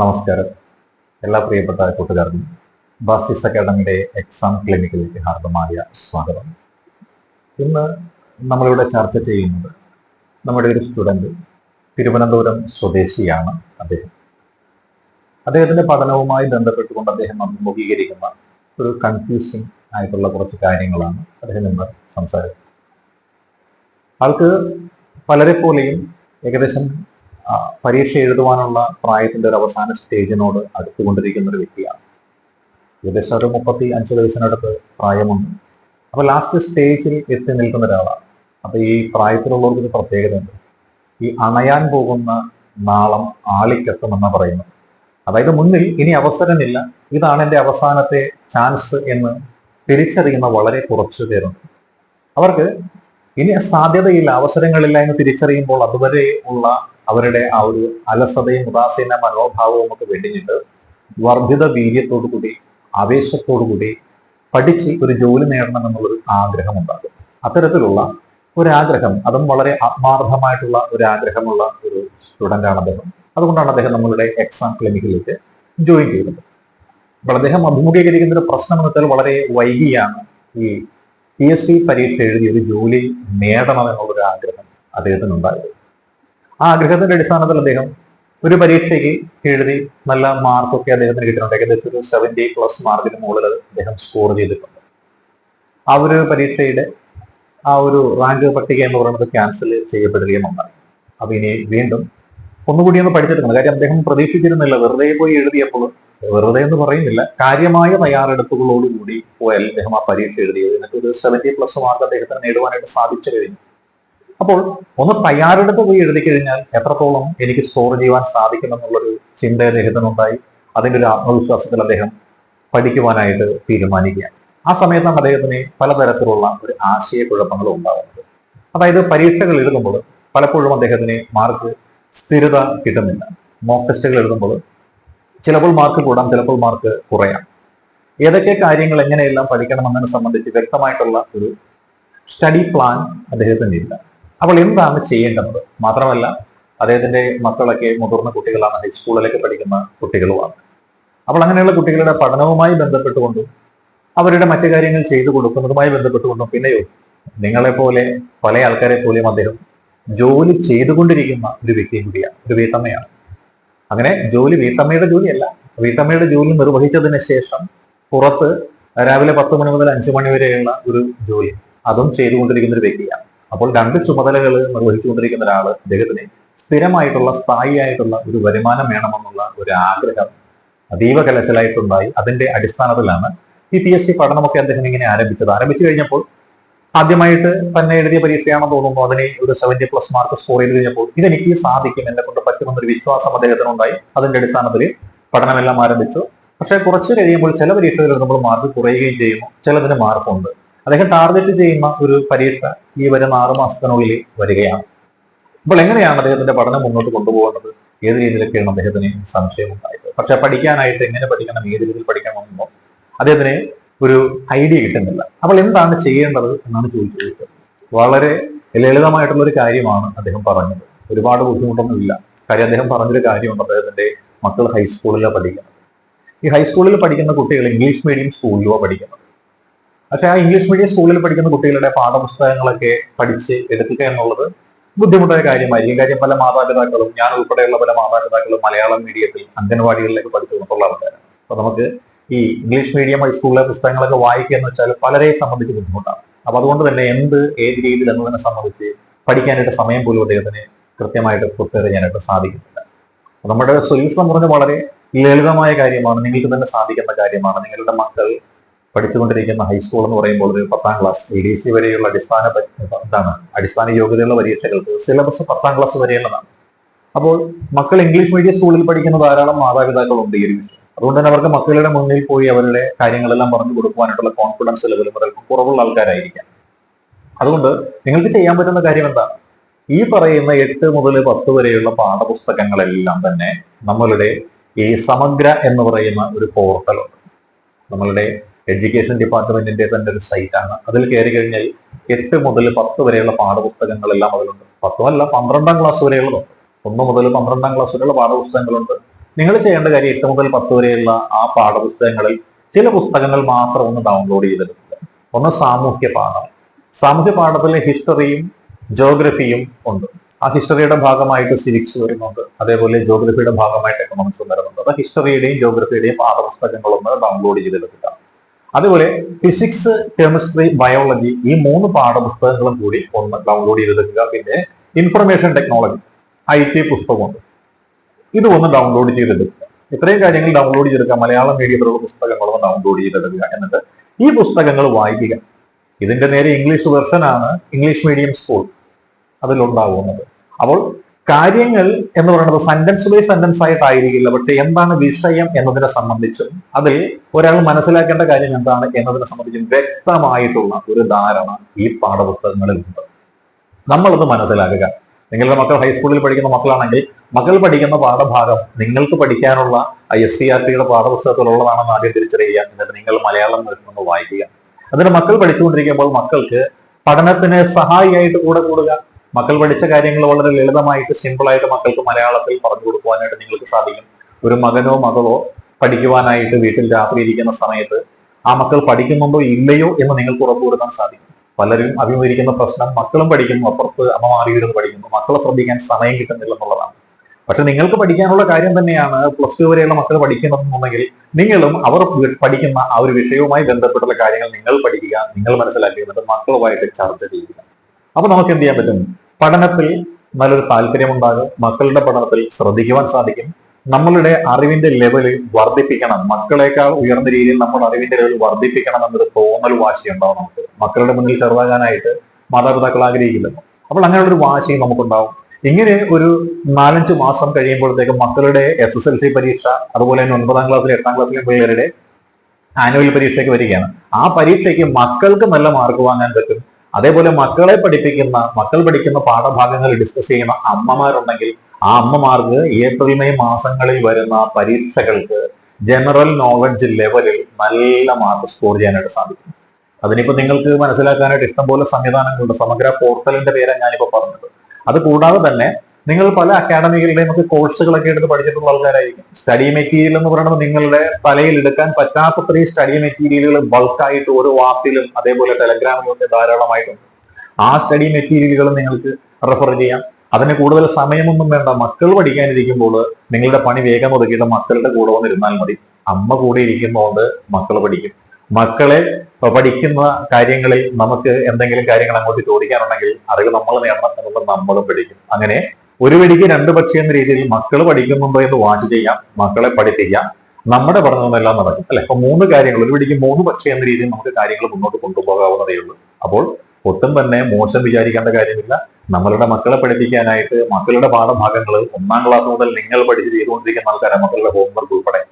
നമസ്കാരം. എല്ലാ പ്രിയപ്പെട്ട കൂട്ടുകാർക്കും ബാസിസ് അക്കാഡമിയുടെ എക്സാം ക്ലിനിക്കിലേക്ക് ഹാർദമായ സ്വാഗതം. ഇന്ന് നമ്മളിവിടെ ചർച്ച ചെയ്യുന്നത് നമ്മുടെ ഒരു സ്റ്റുഡന്റ് തിരുവനന്തപുരം സ്വദേശിയാണ് അദ്ദേഹം. അദ്ദേഹത്തിന്റെ പഠനവുമായി ബന്ധപ്പെട്ടുകൊണ്ട് അദ്ദേഹം അഭിമുഖീകരിക്കുന്ന ഒരു കൺഫ്യൂസിങ് ആയിട്ടുള്ള കുറച്ച് കാര്യങ്ങളാണ് അദ്ദേഹം ഇന്ന് സംസാരിക്കുന്നത്. ആൾക്ക് പലരെ പോലെയും ഏകദേശം പരീക്ഷ എഴുതുവാനുള്ള പ്രായത്തിന്റെ ഒരു അവസാന സ്റ്റേജിനോട് അടുത്തുകൊണ്ടിരിക്കുന്ന ഒരു വ്യക്തിയാണ്. ഏകദേശം ഒരു മുപ്പത്തി അഞ്ച് വയസ്സിനടുത്ത് പ്രായമുണ്ട്. അപ്പൊ ലാസ്റ്റ് സ്റ്റേജിൽ എത്തി നിൽക്കുന്ന ഒരാളാണ്. അപ്പൊ ഈ പ്രായത്തിലുള്ളവർക്ക് ഒരു പ്രത്യേകതയുണ്ട്. ഈ അണയാൻ പോകുന്ന നാളം ആളിക്കെത്തുമെന്ന പറയുന്നത്. അതായത് മുന്നിൽ ഇനി അവസരമില്ല. ഇതാണ് എന്റെ അവസാനത്തെ ചാൻസ് എന്ന് തിരിച്ചറിയുന്ന വളരെ കുറച്ച് പേരുണ്ട്. അവർക്ക് ഇനി സാധ്യതയില്ല അവസരങ്ങളില്ല എന്ന് തിരിച്ചറിയുമ്പോൾ അതുവരെ ഉള്ള അവരുടെ ആ ഒരു അലസതയും ഉദാസീന മനോഭാവവും ഒക്കെ വെടിഞ്ഞിട്ട് വർദ്ധിത വീര്യത്തോടു കൂടി ആവേശത്തോടു കൂടി പഠിച്ച് ഒരു ജോലി നേടണം എന്നുള്ളൊരു ആഗ്രഹം ഉണ്ടാകും അത്തരത്തിലുള്ള ഒരാഗ്രഹം അതും വളരെ ആത്മാർത്ഥമായിട്ടുള്ള ഒരു ആഗ്രഹമുള്ള ഒരു സ്റ്റുഡന്റ് ആണ് അദ്ദേഹം. അതുകൊണ്ടാണ് അദ്ദേഹം നമ്മളുടെ എക്സാം ക്ലിനിക്കിലേക്ക് ജോയിൻ ചെയ്തത്. അപ്പോൾ അദ്ദേഹം അഭിമുഖീകരിക്കുന്ന ഒരു പ്രശ്നം എന്ന് വെച്ചാൽ വളരെ വൈകിയാണ് ഈ പി എസ് സി പരീക്ഷ എഴുതി ഒരു ജോലി നേടണം എന്നുള്ളൊരു ആഗ്രഹം അദ്ദേഹത്തിന് ഉണ്ടായത് ആ ആഗ്രഹത്തിന്റെ അടിസ്ഥാനത്തിൽ അദ്ദേഹം ഒരു പരീക്ഷയ്ക്ക് എഴുതി നല്ല മാർക്കൊക്കെ അദ്ദേഹത്തിന് കിട്ടുന്നുണ്ട് ഏകദേശം ഒരു സെവന്റി പ്ലസ് മാർക്കിന് മുകളിൽ അദ്ദേഹം സ്കോർ ചെയ്തിട്ടുണ്ട്. ആ ഒരു പരീക്ഷയുടെ ആ ഒരു റാങ്ക് പട്ടിക എന്ന് പറയുന്നത് ക്യാൻസൽ ചെയ്യപ്പെടുകയും ഉണ്ടായി അപ്പൊ ഇനി വീണ്ടും ഒന്നുകൂടി ഒന്ന് പഠിച്ചിട്ടുണ്ട് കാര്യം അദ്ദേഹം പ്രതീക്ഷിച്ചിരുന്നില്ല. വെറുതെ പോയി എഴുതിയപ്പോൾ വെറുതെ എന്ന് പറയുന്നില്ല. കാര്യമായ തയ്യാറെടുപ്പുകളോടുകൂടി പോയാൽ അദ്ദേഹം ആ പരീക്ഷ എഴുതിയത്. എന്നിട്ട് ഒരു സെവന്റി പ്ലസ് മാർക്ക് അദ്ദേഹത്തിന് നേടുവാനായിട്ട് സാധിച്ചു കഴിഞ്ഞു. അപ്പോൾ ഒന്ന് തയ്യാറെടുപ്പ് പോയി എഴുതി കഴിഞ്ഞാൽ എത്രത്തോളം എനിക്ക് സ്കോർ ചെയ്യുവാൻ സാധിക്കുമെന്നുള്ളൊരു ചിന്ത അദ്ദേഹത്തിനുണ്ടായി അതിന്റെ ഒരു ആത്മവിശ്വാസത്തിൽ അദ്ദേഹം പഠിക്കുവാനായിട്ട് തീരുമാനിക്കുകയാണ്. ആ സമയത്താണ് അദ്ദേഹത്തിന് പലതരത്തിലുള്ള ഒരു ആശയക്കുഴപ്പങ്ങളും ഉണ്ടാകുന്നത്. അതായത് പരീക്ഷകൾ എഴുതുമ്പോൾ പലപ്പോഴും അദ്ദേഹത്തിന് മാർക്ക് സ്ഥിരത കിട്ടുന്നില്ല. മോക്ക് ടെസ്റ്റുകൾ എഴുതുമ്പോൾ ചിലപ്പോൾ മാർക്ക് കൂടാം ചിലപ്പോൾ മാർക്ക് കുറയാം. ഏതൊക്കെ കാര്യങ്ങൾ എങ്ങനെയെല്ലാം പഠിക്കണമെന്നതിനെ സംബന്ധിച്ച് വ്യക്തമായിട്ടുള്ള ഒരു സ്റ്റഡി പ്ലാൻ അദ്ദേഹത്തിന് ഇല്ല അപ്പോൾ എന്താണ് ചെയ്യേണ്ടത്? മാത്രമല്ല അദ്ദേഹത്തിന്റെ മക്കളൊക്കെ മുതിർന്ന കുട്ടികളാണ് ഹൈസ്കൂളിലേക്ക് പഠിക്കുന്ന കുട്ടികളുമാണ്. അപ്പോൾ അങ്ങനെയുള്ള കുട്ടികളുടെ പഠനവുമായി ബന്ധപ്പെട്ടുകൊണ്ടും അവരുടെ മറ്റു കാര്യങ്ങൾ ചെയ്തു കൊടുക്കുന്നതുമായി ബന്ധപ്പെട്ടുകൊണ്ടും പിന്നെയോ നിങ്ങളെപ്പോലെ പല ആൾക്കാരെ പോലെയും അദ്ദേഹം ജോലി ചെയ്തുകൊണ്ടിരിക്കുന്ന ഒരു വ്യക്തിയും കൂടിയാണ് ഒരു വീട്ടമ്മയാണ്. അങ്ങനെ ജോലി വീട്ടമ്മയുടെ ജോലിയല്ല വീട്ടമ്മയുടെ ജോലി നിർവഹിച്ചതിന് ശേഷം പുറത്ത് രാവിലെ പത്ത് മണി മുതൽ അഞ്ചു മണി വരെയുള്ള ഒരു ജോലി അതും ചെയ്തുകൊണ്ടിരിക്കുന്ന ഒരു വ്യക്തിയാണ്. അപ്പോൾ രണ്ട് ചുമതലകൾ നിർവഹിച്ചുകൊണ്ടിരിക്കുന്ന ഒരാൾ അദ്ദേഹത്തിന് സ്ഥിരമായിട്ടുള്ള സ്ഥായിയായിട്ടുള്ള ഒരു വരുമാനം വേണമെന്നുള്ള ഒരു ആഗ്രഹം അതീവ കലശലായിട്ടുണ്ടായി. അതിന്റെ അടിസ്ഥാനത്തിലാണ് ഈ പി എസ് സി പഠനമൊക്കെ അദ്ദേഹം ഇങ്ങനെ ആരംഭിച്ചത്. ആരംഭിച്ചു കഴിഞ്ഞപ്പോൾ ആദ്യമായിട്ട് തന്നെ എഴുതിയ പരീക്ഷയാണെന്ന് തോന്നുന്നു. അതിനെ ഒരു സെവന്റി പ്ലസ് മാർക്ക് സ്കോർ ചെയ്ത് കഴിഞ്ഞപ്പോൾ ഇതെനിക്ക് സാധിക്കും എന്നെ കൊണ്ട് പറ്റുമെന്നൊരു വിശ്വാസം അദ്ദേഹത്തിനുണ്ടായി. അതിന്റെ അടിസ്ഥാനത്തിൽ പഠനമെല്ലാം ആരംഭിച്ചു. പക്ഷെ കുറച്ച് കഴിയുമ്പോൾ ചില പരീക്ഷകളിൽ നമ്മൾ മാർക്ക് കുറയുകയും ചെയ്യുന്നു. ചിലതിന് മാർക്കുണ്ട് അദ്ദേഹം ടാർഗറ്റ് ചെയ്യുന്ന ഒരു പരീക്ഷ ഈ വരുന്ന ആറു മാസത്തിനുള്ളിൽ വരികയാണ്. അപ്പോൾ എങ്ങനെയാണ് അദ്ദേഹത്തിന്റെ പഠനം മുന്നോട്ട് കൊണ്ടുപോകുന്നത്? ഏത് രീതിയിലൊക്കെയാണ് അദ്ദേഹത്തിന് സംശയം ഉണ്ടായത് പക്ഷെ പഠിക്കാനായിട്ട് എങ്ങനെ പഠിക്കണം? ഏത് രീതിയിൽ പഠിക്കണമെന്നോ അദ്ദേഹത്തിന് ഒരു ഐഡിയ കിട്ടുന്നില്ല. അപ്പോൾ എന്താണ് ചെയ്യേണ്ടത് എന്നാണ് ചോദിച്ചു ചോദിച്ചത്. വളരെ ലളിതമായിട്ടുള്ള ഒരു കാര്യമാണ് അദ്ദേഹം പറഞ്ഞത്. ഒരുപാട് ബുദ്ധിമുട്ടൊന്നുമില്ല. കാര്യം അദ്ദേഹം പറഞ്ഞൊരു കാര്യമുണ്ട് അദ്ദേഹത്തിന്റെ മക്കൾ ഹൈസ്കൂളിലാണ് പഠിക്കുന്നത്. ഈ ഹൈസ്കൂളിൽ പഠിക്കുന്ന കുട്ടികൾ ഇംഗ്ലീഷ് മീഡിയം സ്കൂളിലോ പഠിക്കുന്നത്. പക്ഷെ ആ ഇംഗ്ലീഷ് മീഡിയം സ്കൂളിൽ പഠിക്കുന്ന കുട്ടികളുടെ പാഠപുസ്തകങ്ങളൊക്കെ പഠിച്ച് എടുക്കുക എന്നുള്ളത് ബുദ്ധിമുട്ടായ കാര്യമായിരിക്കും. കാര്യം പല മാതാപിതാക്കളും ഞാൻ ഉൾപ്പെടെയുള്ള പല മാതാപിതാക്കളും മലയാളം മീഡിയത്തിൽ അംഗൻവാടികളിലേക്ക് പഠിച്ചു വന്നിട്ടുള്ള ആൾക്കാരാണ്. അപ്പൊ നമുക്ക് ഈ ഇംഗ്ലീഷ് മീഡിയം ഹൈസ്കൂളിലെ പുസ്തകങ്ങളൊക്കെ വായിക്കുക എന്ന് വെച്ചാൽ പലരെയും സംബന്ധിച്ച് ബുദ്ധിമുട്ടാണ്. അപ്പൊ അതുകൊണ്ട് തന്നെ എന്ത് ഏത് രീതിയിൽ എന്നതിനെ സംബന്ധിച്ച് പഠിക്കാനായിട്ട് സമയം പോലും അദ്ദേഹത്തിന് കൃത്യമായിട്ട് പ്രിപ്പയർ ചെയ്യാനായിട്ട് സാധിക്കുന്നില്ല. നമ്മുടെ സൊല്യൂഷൻ എന്ന് പറഞ്ഞാൽ വളരെ ലളിതമായ കാര്യമാണ് നിങ്ങൾക്ക് തന്നെ സാധിക്കുന്ന കാര്യമാണ്. നിങ്ങളുടെ മക്കൾ പഠിച്ചുകൊണ്ടിരിക്കുന്ന ഹൈസ്കൂൾ എന്ന് പറയുമ്പോൾ ഒരു പത്താം ക്ലാസ് എ ഡി സി വരെയുള്ള അടിസ്ഥാന എന്താണ്? അടിസ്ഥാന യോഗ്യതയുള്ള പരീക്ഷകൾക്ക് സിലബസ് പത്താം ക്ലാസ് വരെയുള്ളതാണ്. അപ്പോൾ മക്കൾ ഇംഗ്ലീഷ് മീഡിയം സ്കൂളിൽ പഠിക്കുന്ന ധാരാളം മാതാപിതാക്കളുണ്ട് ഈ ഒരു വിഷയം. അതുകൊണ്ട് തന്നെ അവർക്ക് മക്കളുടെ മുന്നിൽ പോയി അവരുടെ കാര്യങ്ങളെല്ലാം പറഞ്ഞു കൊടുക്കുവാനായിട്ടുള്ള കോൺഫിഡൻസ് ലെവൽ അല്പം കുറവുള്ള ആൾക്കാരായിരിക്കാം. അതുകൊണ്ട് നിങ്ങൾക്ക് ചെയ്യാൻ പറ്റുന്ന കാര്യം എന്താ? ഈ പറയുന്ന എട്ട് മുതൽ പത്ത് വരെയുള്ള പാഠപുസ്തകങ്ങളെല്ലാം തന്നെ നമ്മളുടെ ഈ സമഗ്ര എന്ന് പറയുന്ന ഒരു പോർട്ടലുണ്ട് നമ്മളുടെ എഡ്യൂക്കേഷൻ ഡിപ്പാർട്ട്മെന്റിന്റെ തന്നെ ഒരു സൈറ്റാണ് അതിൽ കയറി കഴിഞ്ഞാൽ എട്ട് മുതൽ പത്ത് വരെയുള്ള പാഠപുസ്തകങ്ങളെല്ലാം അതിലുണ്ട്. പത്തുമല്ല പന്ത്രണ്ടാം ക്ലാസ് വരെയുള്ളതുണ്ട് ഒന്ന് മുതൽ പന്ത്രണ്ടാം ക്ലാസ് വരെയുള്ള പാഠപുസ്തകങ്ങളുണ്ട്. നിങ്ങൾ ചെയ്യേണ്ട കാര്യം എട്ട് മുതൽ പത്ത് വരെയുള്ള ആ പാഠപുസ്തകങ്ങളിൽ ചില പുസ്തകങ്ങൾ മാത്രം ഒന്ന് ഡൗൺലോഡ് ചെയ്തെടുക്കുക. ഒന്ന് സാമൂഹ്യ പാഠം. സാമൂഹ്യ പാഠത്തിലെ ഹിസ്റ്ററിയും ജോഗ്രഫിയും ഉണ്ട്. ആ ഹിസ്റ്ററിയുടെ ഭാഗമായിട്ട് സിവിക്സ് വരുന്നുണ്ട്. അതേപോലെ ജോഗ്രഫിയുടെ ഭാഗമായിട്ട് എക്കണോമിക്സ് വരുന്നുണ്ട്. അപ്പൊ ഹിസ്റ്ററിയുടെയും ജോഗ്രഫിയുടെയും പാഠപുസ്തകങ്ങളൊന്ന് ഡൗൺലോഡ് ചെയ്തെടുക്കുക. അതുപോലെ ഫിസിക്സ് കെമിസ്ട്രി ബയോളജി ഈ മൂന്ന് പാഠപുസ്തകങ്ങളും കൂടി ഒന്ന് ഡൗൺലോഡ് ചെയ്തെടുക്കുക. പിന്നെ ഇൻഫർമേഷൻ ടെക്നോളജി ഐ ടി പുസ്തകമുണ്ട്. ഇത് ഒന്ന് ഡൗൺലോഡ് ചെയ്തെടുക്കുക. ഇത്രയും കാര്യങ്ങൾ ഡൗൺലോഡ് ചെയ്തെടുക്കുക. മലയാളം മീഡിയത്തിലുള്ള പുസ്തകങ്ങളൊന്ന് ഡൗൺലോഡ് ചെയ്തെടുക്കുക. എന്നിട്ട് ഈ പുസ്തകങ്ങൾ വായിക്കുക. ഇതിന്റെ നേരെ ഇംഗ്ലീഷ് വെർഷൻ ആണ് ഇംഗ്ലീഷ് മീഡിയം സ്കൂൾ അതിലുണ്ടാകുന്നത് അപ്പോൾ കാര്യങ്ങൾ എന്ന് പറയുന്നത് സെന്റൻസ് ബൈ സെന്റൻസ് ആയിട്ടായിരിക്കില്ല. പക്ഷെ എന്താണ് വിഷയം എന്നതിനെ സംബന്ധിച്ചും അതിൽ ഒരാൾ മനസ്സിലാക്കേണ്ട കാര്യം എന്താണ് എന്നതിനെ സംബന്ധിച്ചും വ്യക്തമായിട്ടുള്ള ഒരു ധാരണ ഈ പാഠപുസ്തകങ്ങളിൽ ഉണ്ട്. നമ്മളത് മനസ്സിലാക്കുക. നിങ്ങളുടെ മക്കൾ ഹൈസ്കൂളിൽ പഠിക്കുന്ന മക്കളാണെങ്കിൽ മക്കൾ പഠിക്കുന്ന പാഠഭാഗം നിങ്ങൾക്ക് പഠിക്കാനുള്ള എസ് സി ആർ ടിയുടെ പാഠപുസ്തകത്തിലുള്ളതാണെന്ന് ആദ്യം തിരിച്ചറിയുക. എന്നിട്ട് നിങ്ങൾ മലയാളം നിൽക്കുന്നത് വായിക്കുക. അതിന് മക്കൾ പഠിച്ചുകൊണ്ടിരിക്കുമ്പോൾ മക്കൾക്ക് പഠനത്തിന് സഹായിയായിട്ട് കൂടെ കൂടുക. മക്കൾ പഠിച്ച കാര്യങ്ങൾ വളരെ ലളിതമായിട്ട് സിമ്പിളായിട്ട് മക്കൾക്ക് മലയാളത്തിൽ പറഞ്ഞു കൊടുക്കുവാനായിട്ട് നിങ്ങൾക്ക് സാധിക്കും. ഒരു മകനോ മകളോ പഠിക്കുവാനായിട്ട് വീട്ടിൽ രാത്രി ഇരിക്കുന്ന സമയത്ത് ആ മക്കൾ പഠിക്കുന്നുണ്ടോ ഇല്ലയോ എന്ന് നിങ്ങൾക്ക് ഉറപ്പുവരുത്താൻ സാധിക്കും. പലരും അഭിമുഖീകരിക്കുന്ന പ്രശ്നം മക്കളും പഠിക്കുന്നു അപ്പുറത്ത് അമ്മ മാറിയിരുന്ന് പഠിക്കുന്നു. മക്കളെ ശ്രദ്ധിക്കാൻ സമയം കിട്ടുന്നില്ല എന്നുള്ളതാണ്. പക്ഷെ നിങ്ങൾക്ക് പഠിക്കാനുള്ള കാര്യം തന്നെയാണ് പ്ലസ് ടു വരെയുള്ള മക്കൾ പഠിക്കുന്നുണ്ടെങ്കിൽ നിങ്ങളും അവർ പഠിക്കുന്ന ആ ഒരു വിഷയവുമായി ബന്ധപ്പെട്ടുള്ള കാര്യങ്ങൾ നിങ്ങൾ പഠിക്കുക നിങ്ങൾ മനസ്സിലാക്കുക എന്നിട്ട് മക്കളുമായിട്ട് ചർച്ച ചെയ്യുക. അപ്പൊ നമുക്ക് എന്ത് ചെയ്യാൻ പറ്റും? പഠനത്തിൽ നല്ലൊരു താല്പര്യമുണ്ടാകും. മക്കളുടെ പഠനത്തിൽ ശ്രദ്ധിക്കുവാൻ സാധിക്കും. നമ്മളുടെ അറിവിന്റെ ലെവൽ വർദ്ധിപ്പിക്കണം. മക്കളെക്കാൾ ഉയർന്ന രീതിയിൽ നമ്മുടെ അറിവിന്റെ ലെവൽ വർദ്ധിപ്പിക്കണം എന്നൊരു തോന്നൽ വാശി ഉണ്ടാവും നമുക്ക്. മക്കളുടെ മുന്നിൽ ചെറുതാകാനായിട്ട് മാതാപിതാക്കൾ ആഗ്രഹിക്കില്ലല്ലോ. അപ്പോൾ അങ്ങനെയുള്ളൊരു വാശി നമുക്കുണ്ടാവും. ഇങ്ങനെ ഒരു നാലഞ്ച് മാസം കഴിയുമ്പോഴത്തേക്കും മക്കളുടെ എസ് എസ് എൽ സി പരീക്ഷ അതുപോലെ തന്നെ ഒൻപതാം ക്ലാസ്സിലെ എട്ടാം ക്ലാസ്സിലെ പിള്ളേരുടെ ആനുവൽ പരീക്ഷയ്ക്ക് വരികയാണ്. ആ പരീക്ഷയ്ക്ക് മക്കൾക്ക് നല്ല മാർക്ക് വാങ്ങാൻ പറ്റും. അതേപോലെ മക്കളെ പഠിപ്പിക്കുന്ന മക്കൾ പഠിക്കുന്ന പാഠഭാഗങ്ങൾ ഡിസ്കസ് ചെയ്യുന്ന അമ്മമാരുണ്ടെങ്കിൽ ആ അമ്മമാർക്ക് ഏപ്രിൽ മെയ് മാസങ്ങളിൽ വരുന്ന പരീക്ഷകൾക്ക് ജനറൽ നോളജ് ലെവലിൽ നല്ല മാർക്ക് സ്കോർ ചെയ്യാനായിട്ട് സാധിക്കും. അതിനിപ്പോ നിങ്ങൾക്ക് മനസ്സിലാക്കാനായിട്ട് ഇഷ്ടംപോലെ സംവിധാനങ്ങളുണ്ട്. സമഗ്ര പോർട്ടലിന്റെ പേരാണ് ഞാനിപ്പോ പറഞ്ഞത്. അത് കൂടാതെ തന്നെ നിങ്ങൾ പല അക്കാഡമികളുടെയും നമുക്ക് കോഴ്സുകളൊക്കെ എടുത്ത് പഠിച്ചിട്ടുള്ള ആൾക്കാരായിരിക്കും. സ്റ്റഡി മെറ്റീരിയൽ എന്ന് പറയുന്നത് നിങ്ങളുടെ തലയിൽ എടുക്കാൻ പറ്റാത്തത്രയും സ്റ്റഡി മെറ്റീരിയലുകൾ ബൾക്കായിട്ട് ഓരോ വാർത്തയിലും അതേപോലെ ടെലഗ്രാമിലും ഒക്കെ ധാരാളമായിട്ടുണ്ട്. ആ സ്റ്റഡി മെറ്റീരിയലുകൾ നിങ്ങൾക്ക് റെഫർ ചെയ്യാം. അതിന് കൂടുതൽ സമയമൊന്നും വേണ്ട. മക്കൾ പഠിക്കാനിരിക്കുമ്പോൾ നിങ്ങളുടെ പണി വേഗം ഒതുക്കിയിട്ട് മക്കളുടെ കൂടെ വന്നിരുന്നാൽ മതി. അമ്മ കൂടെ ഇരിക്കുന്നതുകൊണ്ട് മക്കൾ പഠിക്കും. മക്കളെ പഠിക്കുന്ന കാര്യങ്ങളിൽ നമുക്ക് എന്തെങ്കിലും കാര്യങ്ങൾ അങ്ങോട്ട് ചോദിക്കാനുണ്ടെങ്കിൽ അറിവ് നമ്മൾ നേടണം എന്നുള്ളത് നമ്മളും പഠിക്കും. അങ്ങനെ ഒരു വെടിക്ക് രണ്ട് പക്ഷി എന്ന രീതിയിൽ മക്കൾ പഠിക്കുന്നുണ്ടോ എന്ന് വാച്ച് ചെയ്യാം മക്കളെ പഠിപ്പിക്കാം. നമ്മുടെ പഠനമെല്ലാം നടക്കും അല്ലെ? അപ്പൊ മൂന്ന് കാര്യങ്ങൾ ഒരു വെടിക്ക് മൂന്ന് പക്ഷി എന്ന രീതിയിൽ നമുക്ക് കാര്യങ്ങൾ മുന്നോട്ട് കൊണ്ടുപോകാവുന്നതേ ഉള്ളൂ. അപ്പോൾ ഒട്ടും തന്നെ മോശം വിചാരിക്കേണ്ട കാര്യമില്ല. നമ്മളുടെ മക്കളെ പഠിപ്പിക്കാനായിട്ട് മക്കളുടെ പാഠഭാഗങ്ങൾ ഒന്നാം ക്ലാസ് മുതൽ നിങ്ങൾ പഠിച്ച് ചെയ്തുകൊണ്ടിരിക്കുന്ന ആൾക്കാരാണ് മക്കളുടെ ഹോംവർക്ക് ഉൾപ്പെടെ.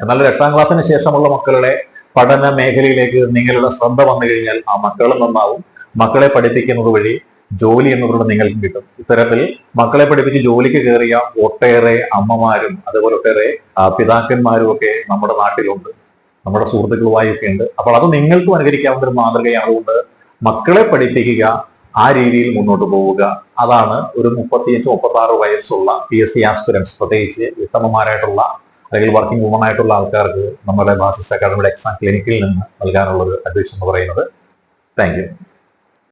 എന്നാൽ ഒരു എട്ടാം ക്ലാസ്സിന് ശേഷമുള്ള മക്കളുടെ പഠന മേഖലയിലേക്ക് നിങ്ങളുടെ ശ്രദ്ധ വന്നു കഴിഞ്ഞാൽ ആ മക്കളും നന്നാവും. മക്കളെ പഠിപ്പിക്കുന്നത് വഴി ജോലി എന്നുള്ളത് നിങ്ങൾക്ക് കിട്ടും. ഇത്തരത്തിൽ മക്കളെ പഠിപ്പിച്ച് ജോലിക്ക് കയറിയ ഒട്ടേറെ അമ്മമാരും അതുപോലെ ഒട്ടേറെ പിതാക്കന്മാരും ഒക്കെ നമ്മുടെ നാട്ടിലുണ്ട്. നമ്മുടെ സുഹൃത്തുക്കളുമായി ഒക്കെ ഉണ്ട്. അപ്പോൾ അത് നിങ്ങൾക്കും അനുകരിക്കാവുന്ന ഒരു മാതൃകയാണുകൊണ്ട് മക്കളെ പഠിപ്പിക്കുക ആ രീതിയിൽ മുന്നോട്ട് പോവുക. അതാണ് ഒരു മുപ്പത്തിയഞ്ച് മുപ്പത്തി ആറ് വയസ്സുള്ള പി എസ് സി ആസ്പിരൻസ് പ്രത്യേകിച്ച് ഉത്തമമാരായിട്ടുള്ള അല്ലെങ്കിൽ വർക്കിംഗ് വുമൺ ആയിട്ടുള്ള ആൾക്കാർക്ക് നമ്മുടെ ബാസിസ് അക്കാദമിയുടെ എക്സാം ക്ലിനിക്കിൽ നിന്ന് നൽകാനുള്ള ഒരു അഡ്വൈസ് എന്ന് പറയുന്നത്. താങ്ക്